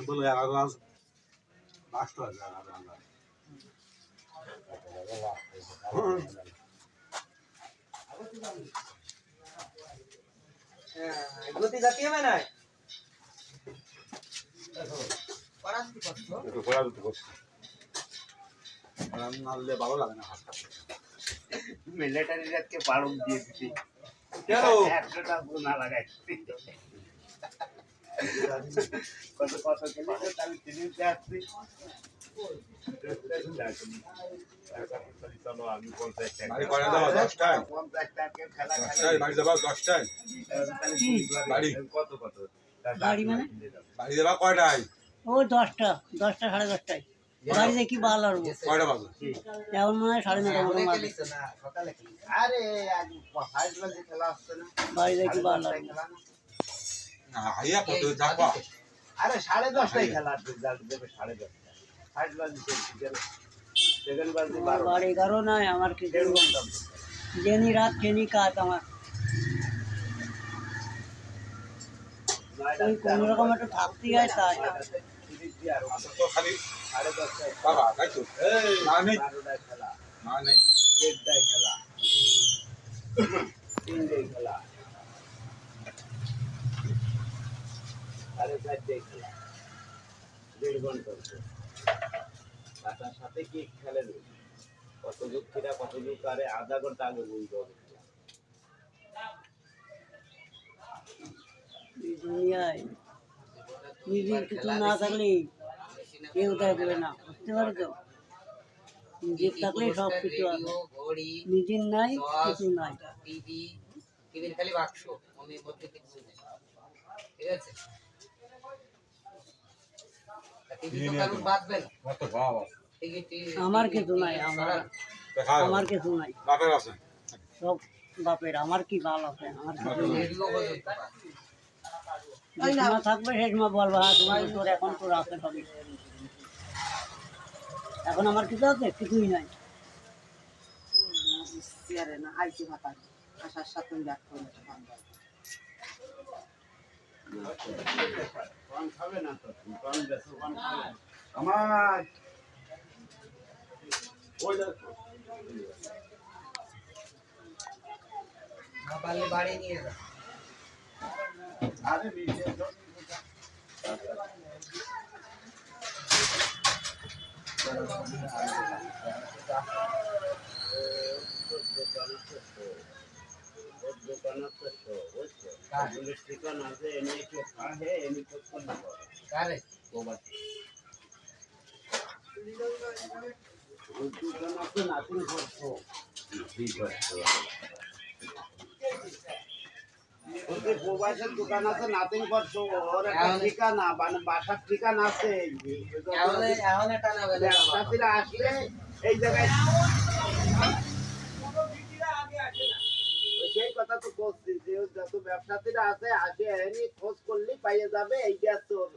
বলব এগারো হয়ে যায়। গতি জাতীয় না দিলে ভালো লাগে না আজকে পালক দিয়ে? একশোটা না লাগাই কত কত আমি আসছি বাড়ি বাড়ি বাড়ি। বাড়ি? বাড়ি কয়টায় ও দশটা দশটা সাড়ে দশটায়। বাড়িতে কি ভালো আর কয়টা বাজে এখন মনে হয় সাড়ে নটা মতো বাজে। আর খেলা না? না? হাইয়া কত যাবা আরে সাড়ে দশটায় খেলা রেজাল্ট দেবে সাড়ে দশটা হাইট বাজে সেকেন্ড বাজে বারো। বাড়ি এগারো নয় আমার কি জেনি রাত জেনি কাজ আমার। ওই কোনো রকম একটু থাকতে হয় তা আচ্ছা তো খালি সাড়ে দশটায় বাবা তাই তো? না নেই। না নেই। খেলা। খেলা। সাড়ে চারটায় খেলা দেড় ঘণ্টা তার সাথে কি খেলে নেই কত যুগ কিনা কত যুগ আরে আধা ঘণ্টা আগে বুঝতে হবে দুনিয়ায় নিজের কিছু না থাকলে কেউ না বুঝতে পারো তো নিজের থাকলে সব কিছু আছে। নিজের নাই কিছু নাই। টিভি টিভির খালি বাক্স মধ্যে কিছু নেই। ঠিক আছে? আমার কিছু নাই আমার আমার কিছু নাই। বাপের আছে। সব বাপের আমার কি ভালো আছে? আমার কিছু থাকবে সেই সময় বলব হ্যাঁ তোমার তোর এখন তোর আছে সবই। এখন আমার কিছু আছে? কিছুই নাই। চেয়ারে না আইসি ভাতা আসার সাথে করে পান খাবে না তো পান বেশি পান খাবে না। আমার পারলে বাড়ি নিয়ে যা আরে নিচে তো ঠিকানা আছে এনে কেউ খাহে এনে খোঁজ করলে হবে। কারে প্রবাসী। ওই দোকান আছে নাতিন করছ ঠিক আছে ওদের প্রবাসের করছ ওর একটা ঠিকানা মানে বাসার ঠিকানা আছে এই জায়গায় ওই সেই কথা তো বলছি যে যত ব্যবসায়ীরা আছে আসে এনে খোঁজ করলেই পাইয়ে যাবে এইটা তোর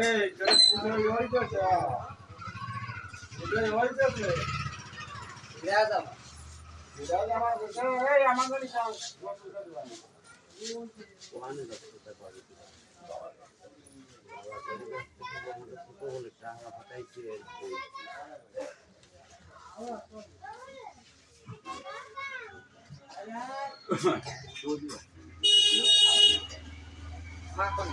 এই হইতেছে হইতেছে দেয়া যাও ওখানে রাখতে পারি ছোট হলে টাকা ফাটাইছে Makon.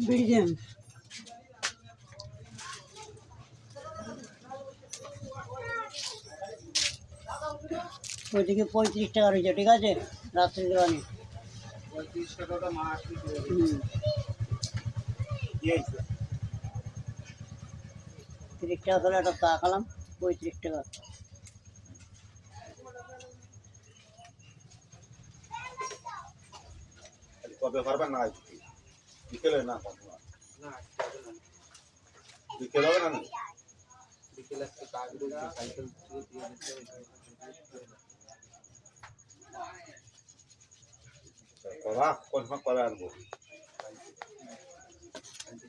বিড়িদেন ওইদিকে পঁয়ত্রিশ টাকা রয়েছে ঠিক আছে? রাত্রি পঁয়ত্রিশ টাকাটা মাস হুম। তিরিশ টাকা তাহলে একটা চা খালাম পঁয়ত্রিশ টাকা কবে না বিকেলে না। বিকেল হবে না? বিকেলে সাইকেল। করা কোন সময় করে আনব কালকে সকালে নিয়ে কি ভ্যান হুম আজকাল পারবে কি? এখন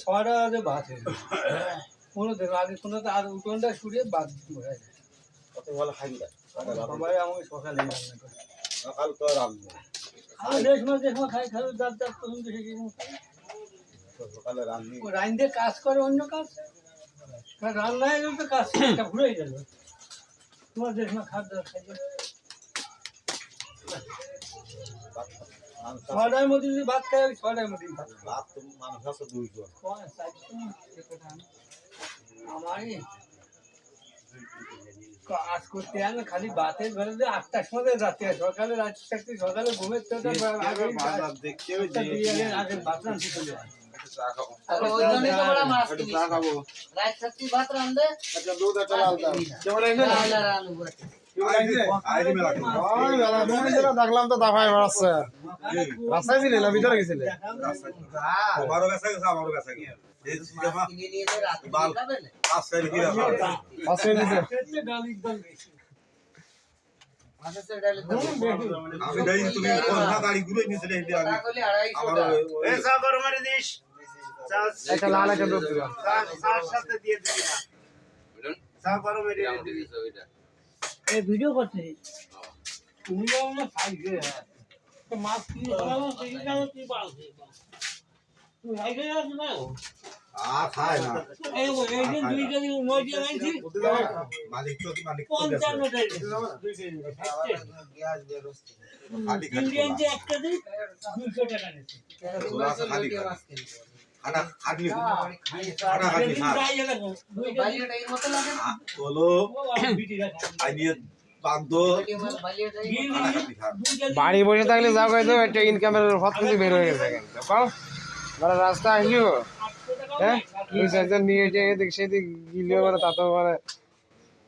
ছয়টা আগে ভাত কোনো দিন আগে কোনো আর উঠোনটা শুয়ে বাদ ভালো না সবাই আমাকে সকালে তো রান্না আমি খাই খাই দিয়ে কাজ করে। অন্য কাজ আর রান্নায় তো কাজ ঘুরে গেল তোমার দেশ মা খাদ্য মাংস ছটার মধ্যে যদি ভাত খাই ছটার মধ্যে ভাত তো মানুষ আছে দুইজন আমারই। কাজ করতে আমি খালি বাতের ঘরে আটটার সময় রাতে সকালে রাত থাকতে সকালে ঘুমের থেকে আগে আগে ভাত রান্না চলে কিনিস। রাত থাকতে ভাত রান্ধে, দেখলাম তো দাফায় বেড়াচ্ছে রাস্তায় ছিলে না ভিতরে গেছিলে? না। আমি যাই তুমি না। গাড়ি ঘুরে নিছিলে এই আমি টাকা হলে আড়াইশো আমার টাকা। একটা লাল একটা দুধ দিবা। এই ভিডিও করছে তুমি তো আমার সাইজে তো মাছ কিনে খাওয়াবো সেই কারণে তুই পারছিস তুই হাইকে যাস না? না। দিন দুই দুইশো টাকা নিচ্ছে খাটা বাড়ি খাটা? বলো বাড়ি বসে থাকলে যা কইতো একটা ইনকামের পথ বের হয়ে গেছে মানে রাস্তা আসলিও হ্যাঁ দুই চারজন নিয়ে এসে এদিক সেদিক গিলেও মানে তাতেও মানে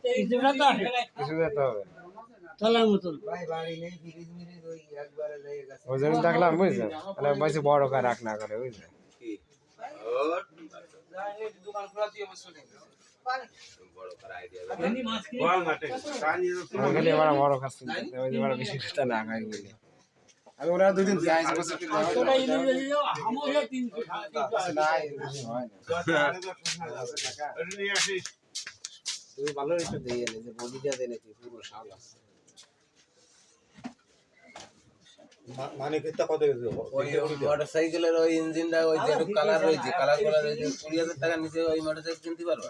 তো কিছু যেতে হবে। বাড়ি ওই জন্য দেখলাম বড় করে রাখ না করে বুঝছেন এমনি মাছ কিনে আমি খালি এবার আমি ওরা দুদিন। তুমি ভালো একটু দিয়ে যে বডিটা পুরো শাল আছে মানে কিতা কত মোটরসাইকেলের ওই ইঞ্জিনটা ওই যে কালার রয়েছে কালার করা রয়েছে কুড়ি হাজার টাকা নিচে ওই মোটরসাইকেল কিনতে পারবা?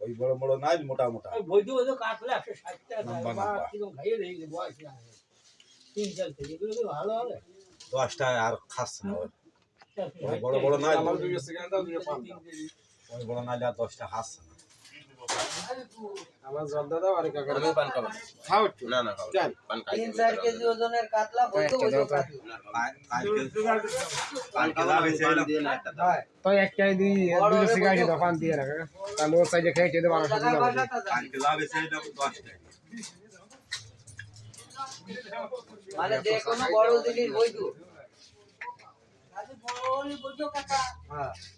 ওই বড় বড় নাই মোটা মোটা। দশটা আর খাচ্ছে না বড় বড় নাই বড় নাই আর দশটা খাচ্ছে না। আমার জল দাদা আর কাকা আমি পান খাব। খাও একটু। না না চল। পান খাই কেজি ওজনের কাতলা। তো দিই দোকান দিয়ে রাখা তাহলে ওর খেয়ে খেতে মানে যে কোনো বড় জিনিস বৈধ। বাড়ি যাবা? না, না